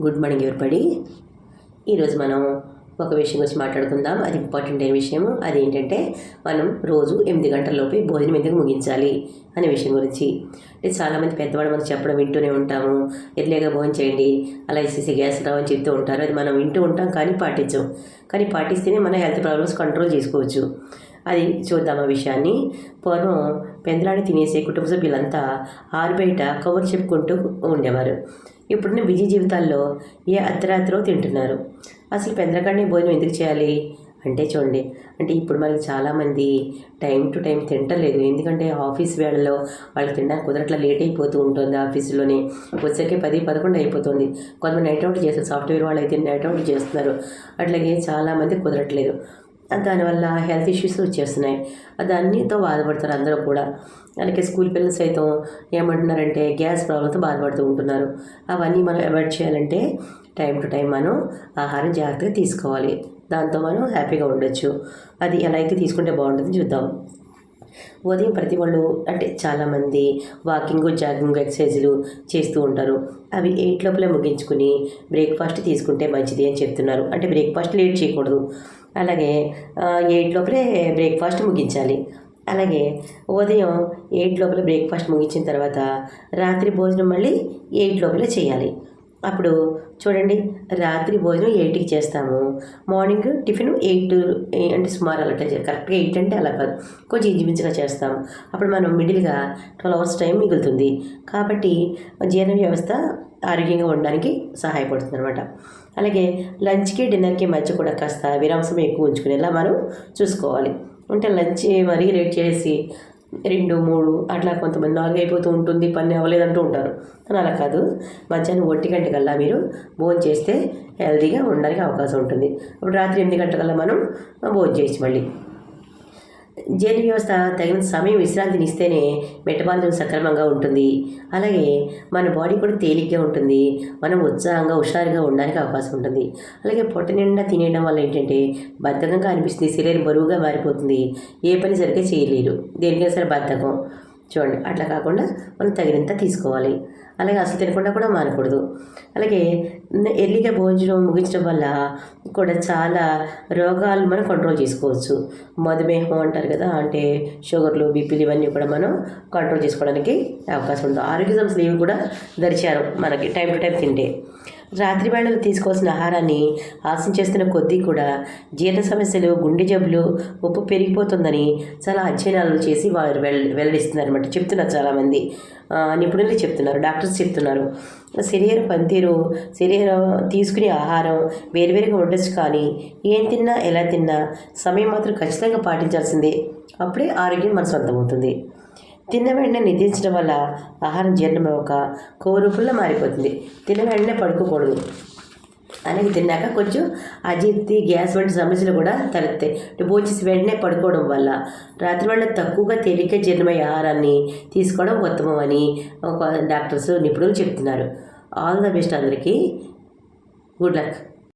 Good morning ఎవరిపడి ఈరోజు మనం ఒక విషయం గురించి మాట్లాడుకుందాం. అది ఇంపార్టెంట్ అయిన విషయం అదేంటంటే మనం రోజు ఎనిమిది గంటలలోపే భోజనం ఎందుకు ముగించాలి అనే విషయం గురించి. అంటే చాలామంది పెద్దవాళ్ళు మనం చెప్పడం వింటూనే ఉంటాము. ఎర్లీగా భోజనం చేయండి అలా ఇసేసి గ్యాస్ రావని చెప్తూ ఉంటారు. అది మనం వింటూ ఉంటాం కానీ పాటించాం. కానీ పాటిస్తేనే మన హెల్త్ ప్రాబ్లమ్స్ కంట్రోల్ చేసుకోవచ్చు. అది చూద్దాం ఆ విషయాన్ని. పూర్వం పెందలాడి తినేసి కుటుంబ సభ్యులంతా ఆరుబయట కబుర్లు చెప్పుకుంటూ ఉండేవారు. ఇప్పుడున్న బిజీ జీవితాల్లో ఏ అర్ధరాత్రో తింటున్నారు. అసలు పెందలకాడనే భోజనం ఎందుకు చేయాలి? అంటే చూడండి అంటే ఇప్పుడు మనకి చాలామంది టైం టు టైం తింటలేదు. ఎందుకంటే ఆఫీస్ వేళలో వాళ్ళకి తినడానికి కుదరట్లా లేట్ అయిపోతూ ఉంటుంది ఆఫీసులోనే. వచ్చాకే పది పదకొండు అయిపోతుంది. కొంతమంది నైట్ అవుట్ చేస్తారు. సాఫ్ట్వేర్ వాళ్ళు అయితే నైట్ అవుట్ చేస్తున్నారు. అట్లాగే చాలామంది కుదరట్లేదు. దానివల్ల హెల్త్ ఇష్యూస్ వచ్చేస్తున్నాయి. దానితో బాధపడతారు అందరూ కూడా. అలాగే స్కూల్ పిల్లలు సైతం ఏమంటున్నారంటే గ్యాస్ ప్రాబ్లంతో బాధపడుతూ ఉంటున్నారు. అవన్నీ మనం అవాయిడ్ చేయాలంటే టైం టు టైం మనం ఆహారం జాగ్రత్తగా తీసుకోవాలి. దాంతో మనం హ్యాపీగా ఉండొచ్చు. అది ఎలా అయితే తీసుకుంటే బాగుంటుందో చూద్దాం. ఉదయం ప్రతి వాళ్ళు అంటే చాలామంది వాకింగ్ జాగింగ్ ఎక్సర్సైజులు చేస్తూ ఉంటారు. అవి ఎయిట్ లోపలే ముగించుకుని బ్రేక్ఫాస్ట్ తీసుకుంటే మంచిది అని చెప్తున్నారు. అంటే బ్రేక్ఫాస్ట్ లేట్ చేయకూడదు. అలాగే ఎయిట్ లోపలే బ్రేక్ఫాస్ట్ ముగించాలి. అలాగే ఉదయం ఎయిట్ లోపల బ్రేక్ఫాస్ట్ ముగించిన తర్వాత రాత్రి భోజనం మళ్ళీ ఎయిట్ లోపలే చేయాలి. అప్పుడు చూడండి రాత్రి భోజనం ఎయిట్కి చేస్తాము. మార్నింగ్ టిఫిన్ ఎయిట్ అంటే సుమారు అలా కరెక్ట్గా ఎయిట్ అంటే అలా కాదు. కొంచెం ఇంచుమించుగా చేస్తాము అప్పుడు మనం మిడిల్గా ట్వెల్వ్ అవర్స్ టైం మిగులుతుంది. కాబట్టి జీర్ణ వ్యవస్థ ఆరోగ్యంగా ఉండడానికి సహాయపడుతుంది అనమాట అలాగే లంచ్కి డిన్నర్కి మధ్య కూడా కాస్త విరాంశం ఎక్కువ ఉంచుకునేలా మనం చూసుకోవాలి. అంటే లంచ్ మరీ రేట్ చేసి రెండు మూడు అట్లా కొంతమంది నాలుగు అయిపోతూ ఉంటుంది పని అవ్వలేదంటూ ఉంటారు. కానీ అలా కాదు. మధ్యాహ్నం ఒంటి గంట కల్లా మీరు భోజనం చేస్తే హెల్తీగా ఉండడానికి అవకాశం ఉంటుంది. అప్పుడు రాత్రి ఎనిమిది గంటల మనం భోజనం చేయొచ్చు మళ్ళీ జీర్ణ వ్యవస్థ తగిన సమయం విశ్రాంతిని ఇస్తేనే మెటబాలిజం సక్రమంగా ఉంటుంది. అలాగే మన బాడీ కూడా తేలిగ్గా ఉంటుంది. మనం ఉత్సాహంగా హుషారుగా ఉండడానికి అవకాశం ఉంటుంది. అలాగే పొట్ట నిండా తినేయడం వల్ల ఏంటంటే బద్ధకంగా అనిపిస్తుంది. శరీరం బరువుగా మారిపోతుంది. ఏ పని సరిగ్గా చేయలేరు. దేనికైనా సరే బద్ధకం. చూడండి అట్లా కాకుండా మనం తగినంత తీసుకోవాలి. అలాగే అసలు తినకుండా కూడా మానకూడదు. అలాగే ఎర్లీగా భోజనం ముగించడం వల్ల కూడా చాలా రోగాలు మనం కంట్రోల్ చేసుకోవచ్చు. మధుమేహం అంటారు కదా అంటే షుగర్లు బీపీలు ఇవన్నీ కూడా మనం కంట్రోల్ చేసుకోవడానికి అవకాశం ఉంది ఆరోగ్య సమస్యలు ఇవి కూడా దరిచారు మనకి టైం టు టైం తింటే. రాత్రి వేళలు తీసుకోవాల్సిన ఆహారాన్ని ఆశించేస్తున్న కొద్దీ కూడా జీర్ణ సమస్యలు గుండె జబ్బులు ఉప్పు పెరిగిపోతుందని చాలా అధ్యయనాలు చేసి వారు వెల్ వెల్లడిస్తున్నారు అనమాట చెప్తున్నారు చాలామంది. నిపుణులు చెప్తున్నారు డాక్టర్స్ చెప్తున్నారు. శరీర పనితీరు శరీరం తీసుకునే ఆహారం వేరువేరుగా ఉండొచ్చు కానీ ఏం తిన్నా ఎలా తిన్నా సమయం మాత్రం ఖచ్చితంగా పాటించాల్సిందే. అప్పుడే ఆరోగ్యం మన సొంతమవుతుంది తిన్న వెంటనే నిద్రించడం వల్ల ఆహారం జీర్ణం ఒక కోరుపుల్లో మారిపోతుంది. తిన్న వెంటనే పడుకోకూడదు. అలాగే తిన్నాక కొంచెం అజీర్తి గ్యాస్ వంటి సమస్యలు కూడా తలెత్తాయి. భోజేసి వెంటనే పడుకోవడం వల్ల రాత్రి వేళ తక్కువగా తేలిక జీర్ణమయ్యే ఆహారాన్ని తీసుకోవడం ఉత్తమం అని ఒక డాక్టర్స్ నిపుణులు చెప్తున్నారు. ఆల్ ద బెస్ట్ అందరికీ. Good luck